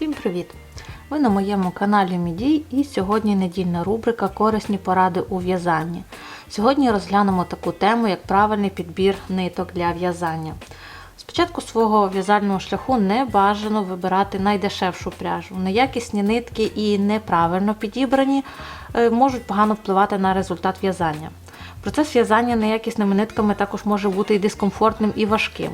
Всім привіт! Ви на моєму каналі Мідій і сьогодні недільна рубрика Корисні поради у в'язанні. Сьогодні розглянемо таку тему, як правильний підбір ниток для в'язання. Спочатку свого в'язального шляху не бажано вибирати найдешевшу пряжу. Неякісні нитки і неправильно підібрані е, можуть погано впливати на результат в'язання. Процес в'язання неякісними нитками також може бути і дискомфортним, і важким.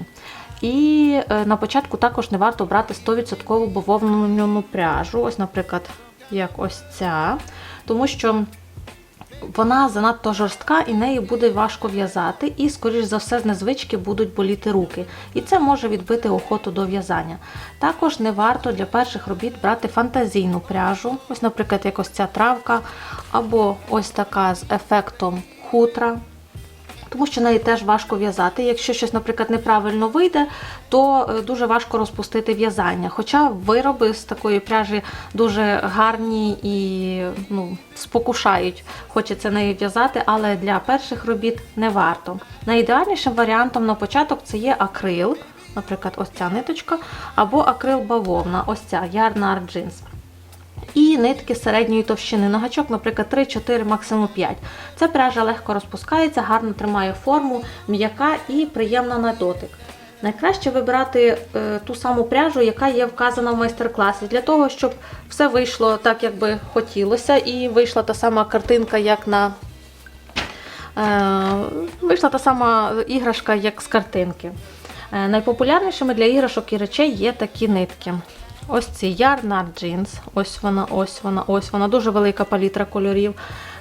І е, на початку також не варто брати 100% бавовняну пряжу, ось, наприклад, як ось ця, тому що вона занадто жорстка і нею буде важко в'язати, і, скоріш за все, з незвички будуть боліти руки. І це може відбити охоту до в'язання. Також не варто для перших робіт брати фантазійну пряжу, ось, наприклад, як ось ця травка, або ось така з ефектом хутра. Тому що неї теж важко в'язати. Якщо щось, наприклад, неправильно вийде, то е, дуже важко розпустити в'язання. Хоча вироби з такої пряжі дуже гарні і ну, спокушають, хочеться нею в'язати, але для перших робіт не варто. Найідеальнішим варіантом на початок це є акрил, наприклад, ось ця ниточка, або акрил бавовна, ось ця Yarn Art Jeans. І нитки середньої товщини на гачок, наприклад, 3-4, максимум 5. Ця пряжа легко розпускається, гарно тримає форму, м'яка і приємна на дотик. Найкраще вибирати е, ту саму пряжу, яка є вказана в майстер-класі, для того, щоб все вийшло так, як би хотілося, і вийшла та сама картинка, як на е, вийшла та сама іграшка, як з картинки. Е, найпопулярнішими для іграшок і речей є такі нитки. Ось ці Art Jeans, ось вона, ось вона, ось вона, дуже велика палітра кольорів.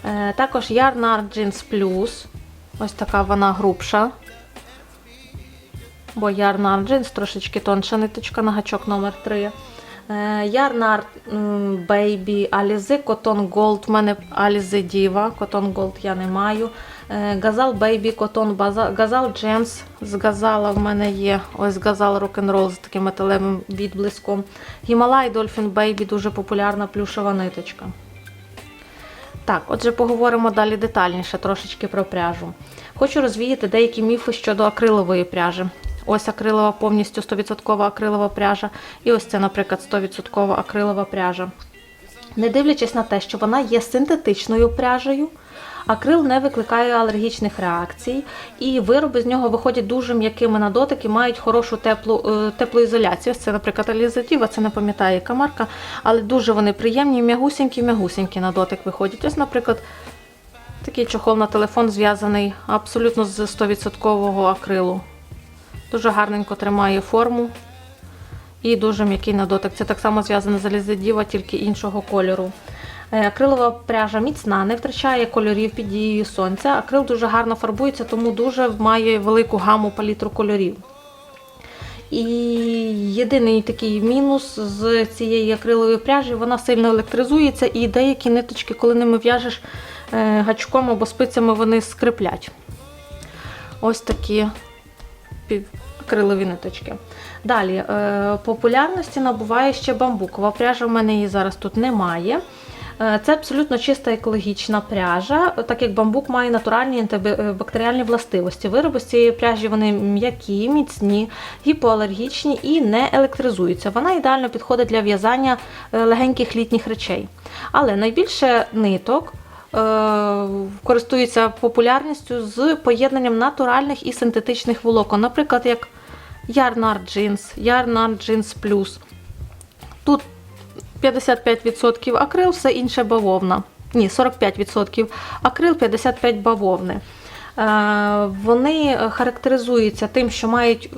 Е, також Art Jeans Plus, ось така вона грубша. Бо Art Jeans трошечки тонша ниточка на гачок номер 3 Е, м, Baby Alize Cotton Gold. У мене Alize Diva, Cotton Gold я не маю. Е, Baby Cotton Baza- Gazal Gems з Газала в мене є. Ось Gazal Rock'n'Roll з таким металевим відблиском. Himalaya Dolphin Baby дуже популярна плюшева ниточка. Так, отже, поговоримо далі детальніше трошечки про пряжу. Хочу розвіяти деякі міфи щодо акрилової пряжі. Ось акрилова повністю 100% акрилова пряжа. І ось це, наприклад, 100% акрилова пряжа. Не дивлячись на те, що вона є синтетичною пряжею, акрил не викликає алергічних реакцій, і вироби з нього виходять дуже м'якими на дотик і мають хорошу теплу, е, теплоізоляцію. Це, наприклад, Алізатіва, це не пам'ятаю, яка марка, але дуже вони приємні, м'ягусінькі-м'ягусінькі на дотик виходять. Ось, наприклад, такий чохол на телефон зв'язаний абсолютно з 100% акрилу. Дуже гарненько тримає форму і дуже м'який на дотик. Це так само зв'язане з Алізадіва, тільки іншого кольору. Е, Акрилова пряжа міцна, не втрачає кольорів під дією сонця. Акрил дуже гарно фарбується, тому дуже має велику гаму палітру кольорів. І єдиний такий мінус з цієї акрилової пряжі, вона сильно електризується, і деякі ниточки, коли ними в'яжеш е, гачком або спицями, вони скриплять. Ось такі акрилові ниточки. Далі, е, популярності набуває ще бамбукова пряжа. У мене її зараз тут немає. Е, Це абсолютно чиста екологічна пряжа, так як бамбук має натуральні антибактеріальні властивості. Вироби з цієї пряжі вони м'які, міцні, гіпоалергічні і не електризуються. Вона ідеально підходить для в'язання е, легеньких літніх речей. Але найбільше ниток е, користуються популярністю з поєднанням натуральних і синтетичних волокон. Наприклад, як Jeans, Yarn Art Jeans Plus. Тут 55% акрил, все інше бавовна. Ні, 45% акрил, 55% бавовни. Е, Вони характеризуються тим, що мають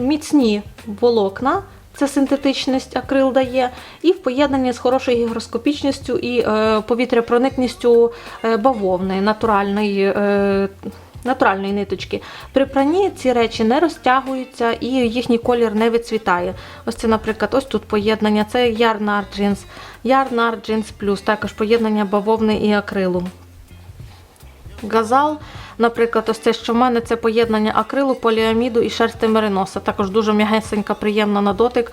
міцні волокна, це синтетичність акрил дає, і в поєднанні з хорошою гігроскопічністю і е, повітряпроникністю е, бавовни, натуральної. Е, Натуральної ниточки. При пранні ці речі не розтягуються і їхній колір не відцвітає. Ось це, наприклад, ось тут поєднання. Це Yarn Art Jeans, Yarn Art Jeans Plus, також поєднання бавовни і акрилу. Газал, наприклад, ось це, що в мене це поєднання акрилу, поліаміду і шерсти мериноса. Також дуже м'ягесенька, приємна на дотик.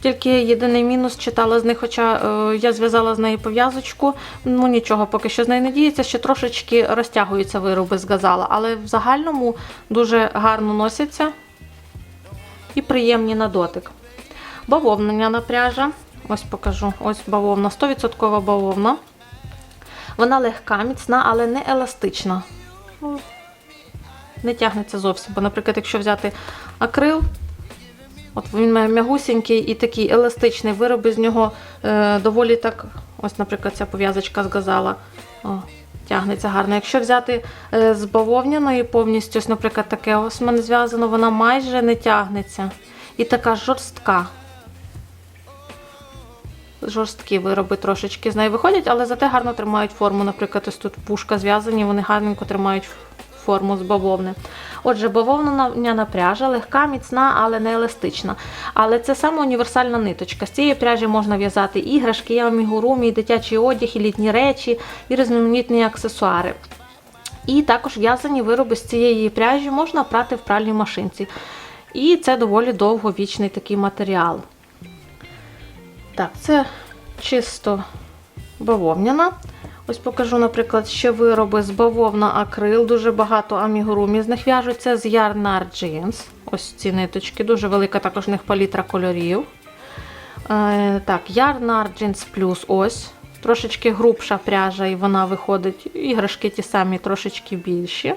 Тільки єдиний мінус читала з них, хоча е, я зв'язала з неї пов'язочку. Ну нічого, поки що з нею не діється, ще трошечки розтягуються вироби з газала, але в загальному дуже гарно носяться і приємні на дотик. Бавовняна пряжа. Ось покажу. Ось бавовна, 100% бавовна. Вона легка, міцна, але не еластична. Ну, Не тягнеться зовсім. Бо, наприклад, якщо взяти акрил, от він має м'ягусінький і такий еластичний, вироби з нього е, доволі так, ось, наприклад, ця пов'язочка з газала. О, тягнеться гарно. Якщо взяти е, з бавовняної повністю, ось, наприклад, таке ось в мене зв'язано, вона майже не тягнеться. І така жорстка. Жорсткі вироби трошечки з неї виходять, але зате гарно тримають форму. Наприклад, ось тут пушка зв'язані, вони гарненько тримають форму з бавовни. Отже, бавовняна пряжа легка, міцна, але не еластична. Але це саме універсальна ниточка. З цієї пряжі можна в'язати іграшки, амігурумі, дитячий одяг, і літні речі, і різноманітні аксесуари. І також в'язані вироби з цієї пряжі можна прати в пральній машинці. І це доволі довговічний такий матеріал. Так, це чисто бавовняна. Ось покажу, наприклад, ще вироби з бавовна акрил. Дуже багато амігурумі з них в'яжуться з Yarnar Jeans. Ось ці ниточки, дуже велика також в них палітра кольорів. Е, так, Yarnar Jeans Plus ось. Трошечки грубша пряжа, і вона виходить. Іграшки ті самі, трошечки більші.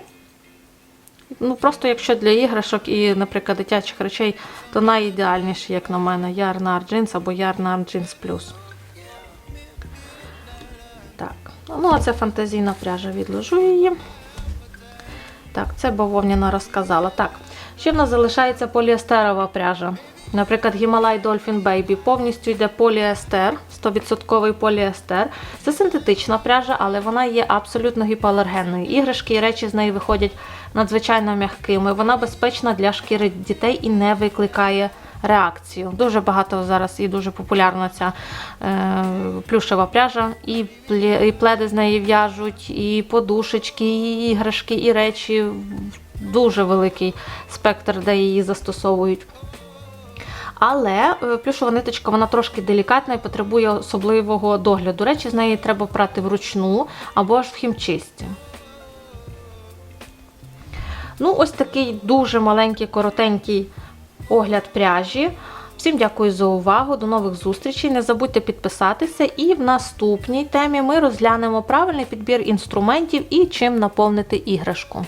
Ну, просто якщо для іграшок і, наприклад, дитячих речей, то найідеальніші, як на мене, ярнар джинс або ярнар джинс плюс. Так, ну а це фантазійна пряжа, відложу її. Так, це бавовняна розказала. Так, ще в нас залишається поліестерова пряжа. Наприклад, Himalaya Dolphin Baby повністю йде поліестер, 100% поліестер. Це синтетична пряжа, але вона є абсолютно гіпоалергенною. Іграшки і речі з неї виходять надзвичайно м'якими. Вона безпечна для шкіри дітей і не викликає реакцію. Дуже багато зараз і дуже популярна ця е, плюшева пряжа, і пледи з неї в'яжуть, і подушечки, і іграшки, і речі. Дуже великий спектр, де її застосовують. Але е, плюшова ниточка вона трошки делікатна і потребує особливого догляду. Речі з неї треба прати вручну або ж в хімчисті. Ну, ось такий дуже маленький, коротенький огляд пряжі. Всім дякую за увагу, до нових зустрічей. Не забудьте підписатися, і в наступній темі ми розглянемо правильний підбір інструментів і чим наповнити іграшку.